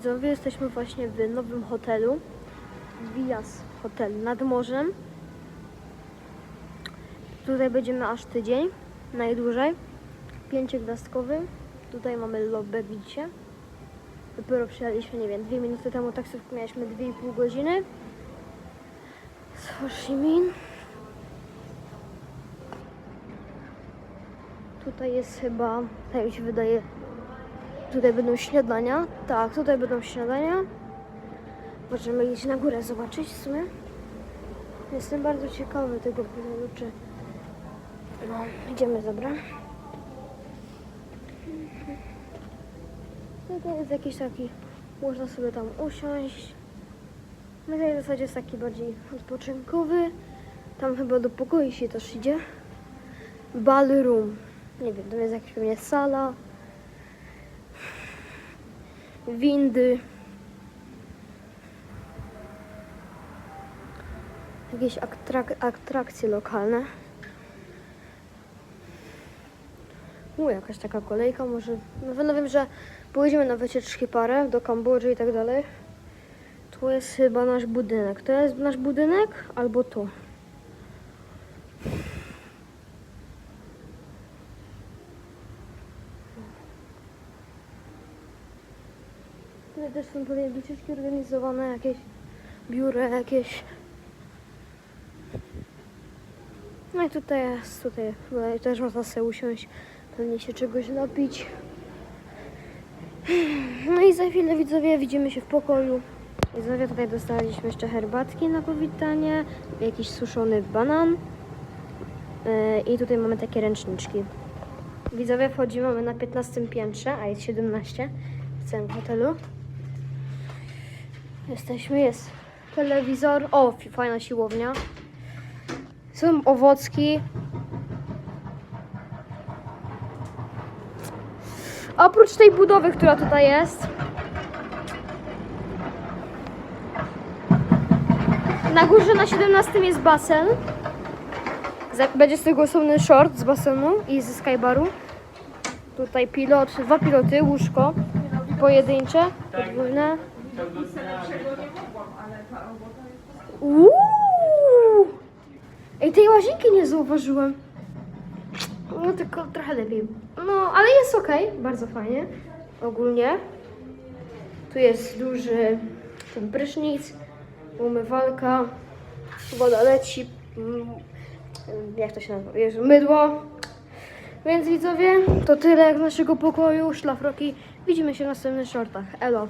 Widzowie, jesteśmy właśnie w nowym hotelu. Wijas Hotel nad morzem. Tutaj będziemy aż tydzień, najdłużej. Pięciogwiazdkowy. Tutaj mamy lobby, widzicie? Dopiero przyjechaliśmy, nie wiem, dwie minuty temu taksówkę mieliśmy 2,5 godziny. Z Ho Chi Minh. Tutaj jest chyba, tak mi się wydaje, tutaj będą śniadania. Tak, tutaj będą śniadania. Możemy iść na górę zobaczyć w sumie. Jestem bardzo ciekawy tego hotelu, czy... No, idziemy, dobra. Tutaj jest jakiś taki, można sobie tam usiąść. Myślę, że w zasadzie jest taki bardziej odpoczynkowy. Tam chyba do pokoju się też idzie. Ballroom. Nie wiem, to jest jakaś pewnie sala. Windy. Jakieś atrak- atrakcje lokalne. U, jakaś taka kolejka, może. Na pewno wiem, że pojedziemy na wycieczki parę do Kambodży i tak dalej. Tu jest chyba nasz budynek. To jest nasz budynek albo to. Tutaj też są pewnie wycieczki organizowane, jakieś biura, jakieś. No i tutaj jest, tutaj, tutaj też można sobie usiąść, pewnie się czegoś napić. No i za chwilę widzowie widzimy się w pokoju. Widzowie tutaj dostaliśmy jeszcze herbatki na powitanie, jakiś suszony banan yy, i tutaj mamy takie ręczniczki. Widzowie wchodzimy, mamy na 15 piętrze, a jest 17 w całym hotelu. Jesteśmy, jest telewizor, o fajna siłownia. Są owocki. Oprócz tej budowy, która tutaj jest. Na górze na 17 jest basen. Będzie z tego osobny short z basenu i ze skybaru. Tutaj pilot, dwa piloty, łóżko pojedyncze, podwójne. Uuu! Ej, tej łazienki nie zauważyłem. No tylko trochę lepiej. No, ale jest ok, bardzo fajnie. Ogólnie. Tu jest duży ten prysznic, umywalka, woda leci, mm, jak to się nazywa, Jezu, mydło. Więc widzowie, to tyle jak z naszego pokoju, szlafroki. Widzimy się w następnych shortach. Elo.